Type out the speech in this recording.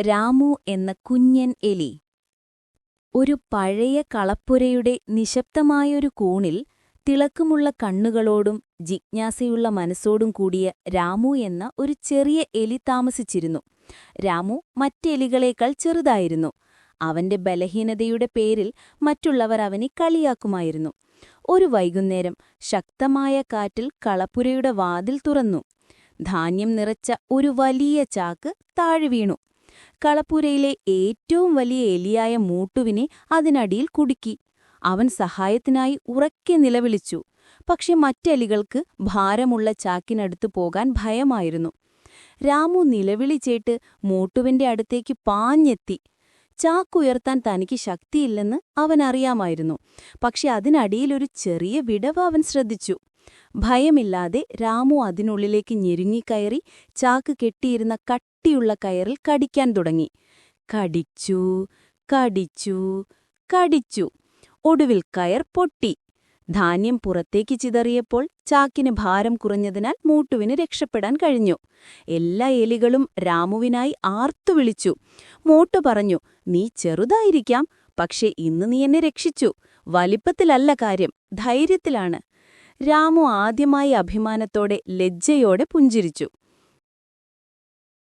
രാമു എന്ന കുഞ്ഞൻ എലി. ഒരു പഴയ കളപ്പുരയുടെ നിശബ്ദമായൊരു കൂണിൽ തിളക്കമുള്ള കണ്ണുകളോടും ജിജ്ഞാസയുള്ള മനസ്സോടും കൂടിയ രാമു എന്ന ഒരു ചെറിയ എലി താമസിച്ചിരുന്നു. രാമു മറ്റെലികളേക്കാൾ ചെറുതായിരുന്നു. അവന്റെ ബലഹീനതയുടെ പേരിൽ മറ്റുള്ളവർ അവനെ കളിയാക്കുമായിരുന്നു. ഒരു വൈകുന്നേരം ശക്തമായ കാറ്റിൽ കളപ്പുരയുടെ വാതിൽ തുറന്നു. ധാന്യം നിറച്ച ഒരു വലിയ ചാക്ക് താഴെ വീണു. കളപ്പുരയിലെ ഏറ്റവും വലിയ എലിയായ മൂട്ടുവിനെ അതിനടിയിൽ കുടുക്കി. അവൻ സഹായത്തിനായി ഉറക്കെ നിലവിളിച്ചു. പക്ഷെ മറ്റെലികൾക്ക് ഭാരമുള്ള ചാക്കിനടുത്തു പോകാൻ ഭയമായിരുന്നു. രാമു നിലവിളി ചേട്ട് മൂട്ടുവിന്റെ അടുത്തേക്ക് പാഞ്ഞെത്തി. ചാക്കുയർത്താൻ തനിക്ക് ശക്തിയില്ലെന്ന് അവൻ അറിയാമായിരുന്നു. പക്ഷെ അതിനടിയിലൊരു ചെറിയ വിടവ് അവൻ ശ്രദ്ധിച്ചു. ഭയമില്ലാതെ രാമു അതിനുള്ളിലേക്ക് ഞെരുങ്ങിക്കയറി ചാക്ക് കെട്ടിയിരുന്ന കട്ടിയുള്ള കയറിൽ കടിക്കാൻ തുടങ്ങി. കടിച്ചു കടിച്ചു കടിച്ചു. ഒടുവിൽ കയർ പൊട്ടി. ധാന്യം പുറത്തേക്ക് ചിതറിയപ്പോൾ ചാക്കിന് ഭാരം കുറഞ്ഞതിനാൽ മൂട്ടുവിന് രക്ഷപ്പെടാൻ കഴിഞ്ഞു. എല്ലാ എലികളും രാമുവിനായി ആർത്തു വിളിച്ചു. മൂട്ടു പറഞ്ഞു നീ ചെറുതായിരിക്കാം പക്ഷേ ഇന്ന് നീ എന്നെ രക്ഷിച്ചു. വലിപ്പത്തിലല്ല കാര്യം ധൈര്യത്തിലാണ്. രാമു ആദ്യമായി അഭിമാനത്തോടെ ലജ്ജയോടെ പുഞ്ചിരിച്ചു.